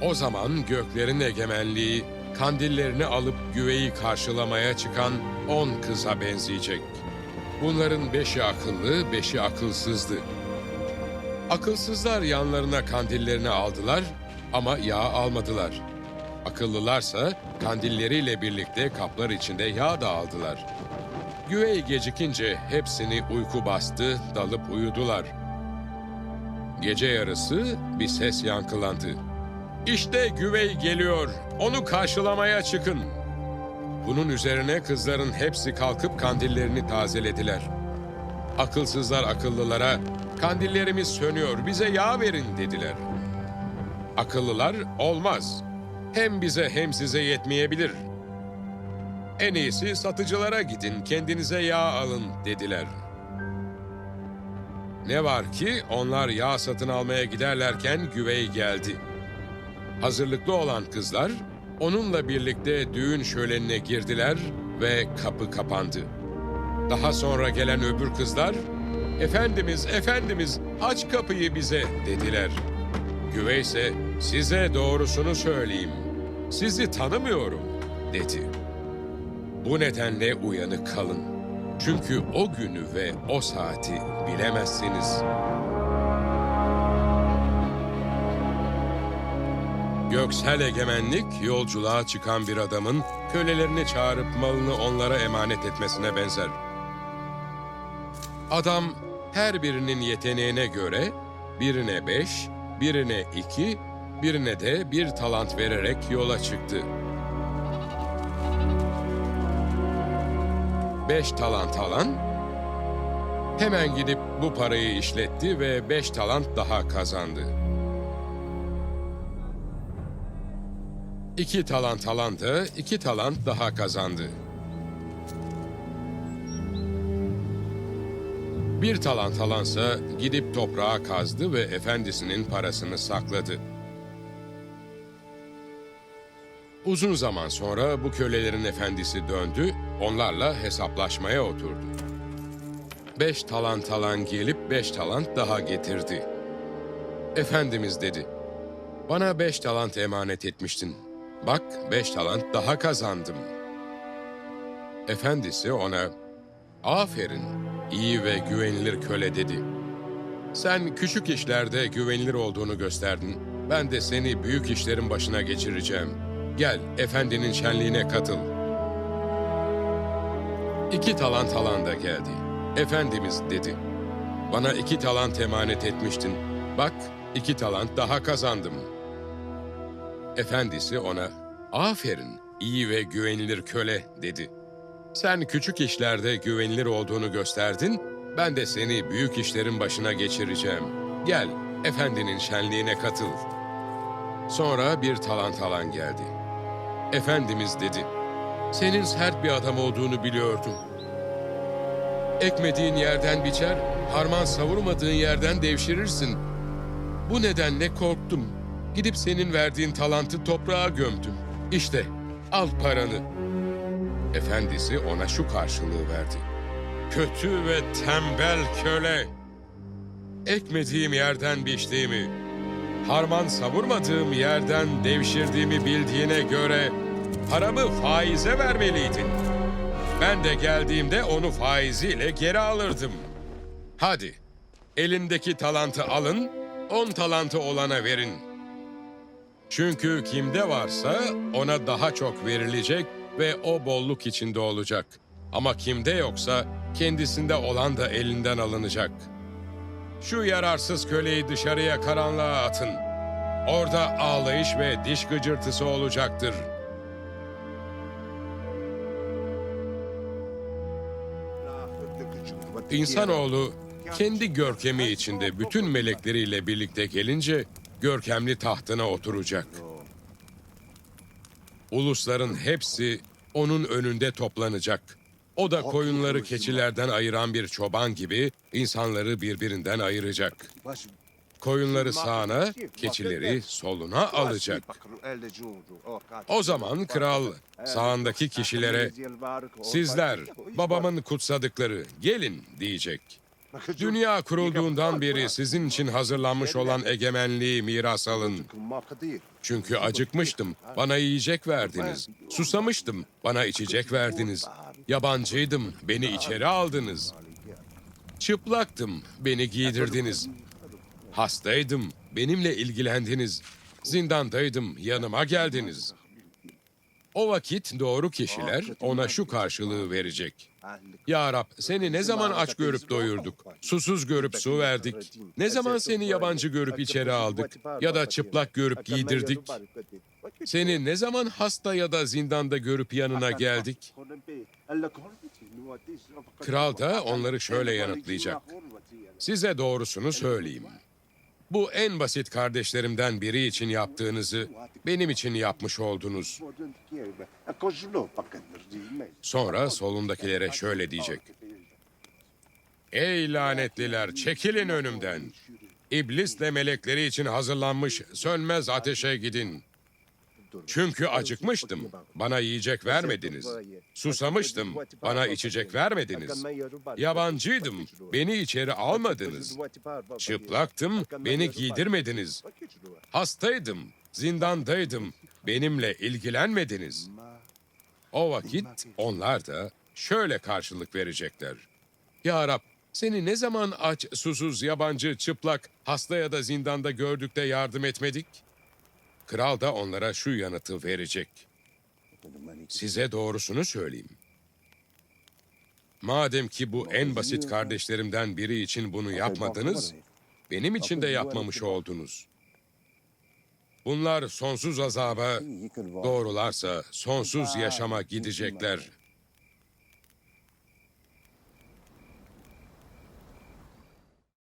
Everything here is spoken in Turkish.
O zaman göklerin egemenliği kandillerini alıp güveyi karşılamaya çıkan on kıza benzeyecek. Bunların beşi akıllı, beşi akılsızdı. Akılsızlar yanlarına kandillerini aldılar ama yağ almadılar. Akıllılarsa kandilleriyle birlikte kaplar içinde yağ da aldılar. Güvey gecikince hepsini uyku bastı, dalıp uyudular. Gece yarısı bir ses yankılandı. İşte güvey geliyor, onu karşılamaya çıkın. Bunun üzerine kızların hepsi kalkıp kandillerini tazelediler. Akılsızlar akıllılara, kandillerimiz sönüyor, bize yağ verin dediler. Akıllılar, olmaz. Hem bize hem size yetmeyebilir. En iyisi satıcılara gidin, kendinize yağ alın dediler. Ne var ki onlar yağ satın almaya giderlerken güvey geldi. Hazırlıklı olan kızlar onunla birlikte düğün şölenine girdiler ve kapı kapandı. Daha sonra gelen öbür kızlar, "Efendimiz, efendimiz, aç kapıyı bize." dediler. Güvey ise, "Size doğrusunu söyleyeyim. Sizi tanımıyorum." dedi. Bu nedenle uyanık kalın. Çünkü o günü ve o saati bilemezsiniz. Göksel egemenlik yolculuğa çıkan bir adamın kölelerini çağırıp malını onlara emanet etmesine benzer. Adam her birinin yeteneğine göre birine beş, birine iki, birine de bir talant vererek yola çıktı. Beş talant alan hemen gidip bu parayı işletti ve beş talant daha kazandı. İki talant alan da iki talant daha kazandı. Bir talant alansa gidip toprağa kazdı ve efendisinin parasını sakladı. Uzun zaman sonra bu kölelerin efendisi döndü, onlarla hesaplaşmaya oturdu. Beş talant alan gelip beş talant daha getirdi. Efendimiz dedi, bana beş talant emanet etmiştin. Bak beş talant daha kazandım. Efendisi ona, aferin, iyi ve güvenilir köle dedi. Sen küçük işlerde güvenilir olduğunu gösterdin. Ben de seni büyük işlerin başına geçireceğim. Gel, efendinin şenliğine katıl. İki talant alan da geldi. Efendimiz dedi. Bana iki talant emanet etmiştin. Bak, iki talant daha kazandım. Efendisi ona, aferin, iyi ve güvenilir köle dedi. Sen küçük işlerde güvenilir olduğunu gösterdin, ben de seni büyük işlerin başına geçireceğim. Gel, efendinin şenliğine katıl. Sonra bir talant alan geldi. Efendimiz dedi, senin sert bir adam olduğunu biliyordum. Ekmediğin yerden biçer, harman savurmadığın yerden devşirirsin. Bu nedenle korktum. Gidip senin verdiğin talantı toprağa gömdüm. İşte, al paranı. Efendisi ona şu karşılığı verdi. Kötü ve tembel köle. Ekmediğim yerden biçtiğimi, harman savurmadığım yerden devşirdiğimi bildiğine göre paramı faize vermeliydin. Ben de geldiğimde onu faiziyle geri alırdım. Hadi, elindeki talantı alın, on talantı olana verin. Çünkü kimde varsa ona daha çok verilecek ve o bolluk içinde olacak. Ama kimde yoksa kendisinde olan da elinden alınacak. Şu yararsız köleyi dışarıya karanlığa atın. Orada ağlayış ve diş gıcırtısı olacaktır. İnsanoğlu kendi görkemi içinde bütün melekleriyle birlikte gelince görkemli tahtına oturacak. Ulusların hepsi onun önünde toplanacak. O da koyunları keçilerden ayıran bir çoban gibi insanları birbirinden ayıracak. Koyunları sağına, keçileri soluna alacak. O zaman kral sağındaki kişilere sizler babamın kutsadıkları gelin diyecek. Dünya kurulduğundan beri sizin için hazırlanmış olan egemenliği miras alın. Çünkü acıkmıştım, bana yiyecek verdiniz. Susamıştım, bana içecek verdiniz. Yabancıydım, beni içeri aldınız. Çıplaktım, beni giydirdiniz. Hastaydım, benimle ilgilendiniz. Zindandaydım, yanıma geldiniz. O vakit doğru kişiler ona şu karşılığı verecek. Ya Rab seni ne zaman aç görüp doyurduk, susuz görüp su verdik, ne zaman seni yabancı görüp içeri aldık ya da çıplak görüp giydirdik, seni ne zaman hasta ya da zindanda görüp yanına geldik. Kral da onları şöyle yanıtlayacak. Size doğrusunu söyleyeyim. Bu en basit kardeşlerimden biri için yaptığınızı benim için yapmış oldunuz. Sonra solundakilere şöyle diyecek. Ey lanetliler çekilin önümden. İblisle melekleri için hazırlanmış sönmez ateşe gidin. Çünkü acıkmıştım, bana yiyecek vermediniz. Susamıştım, bana içecek vermediniz. Yabancıydım, beni içeri almadınız. Çıplaktım, beni giydirmediniz. Hastaydım, zindandaydım, benimle ilgilenmediniz. O vakit onlar da şöyle karşılık verecekler. Ya Rab, seni ne zaman aç, susuz, yabancı, çıplak, hasta ya da zindanda gördük de yardım etmedik? Kral da onlara şu yanıtı verecek. Size doğrusunu söyleyeyim. Madem ki bu en basit kardeşlerimden biri için bunu yapmadınız, benim için de yapmamış oldunuz. Bunlar sonsuz azaba, doğrularsa sonsuz yaşama gidecekler.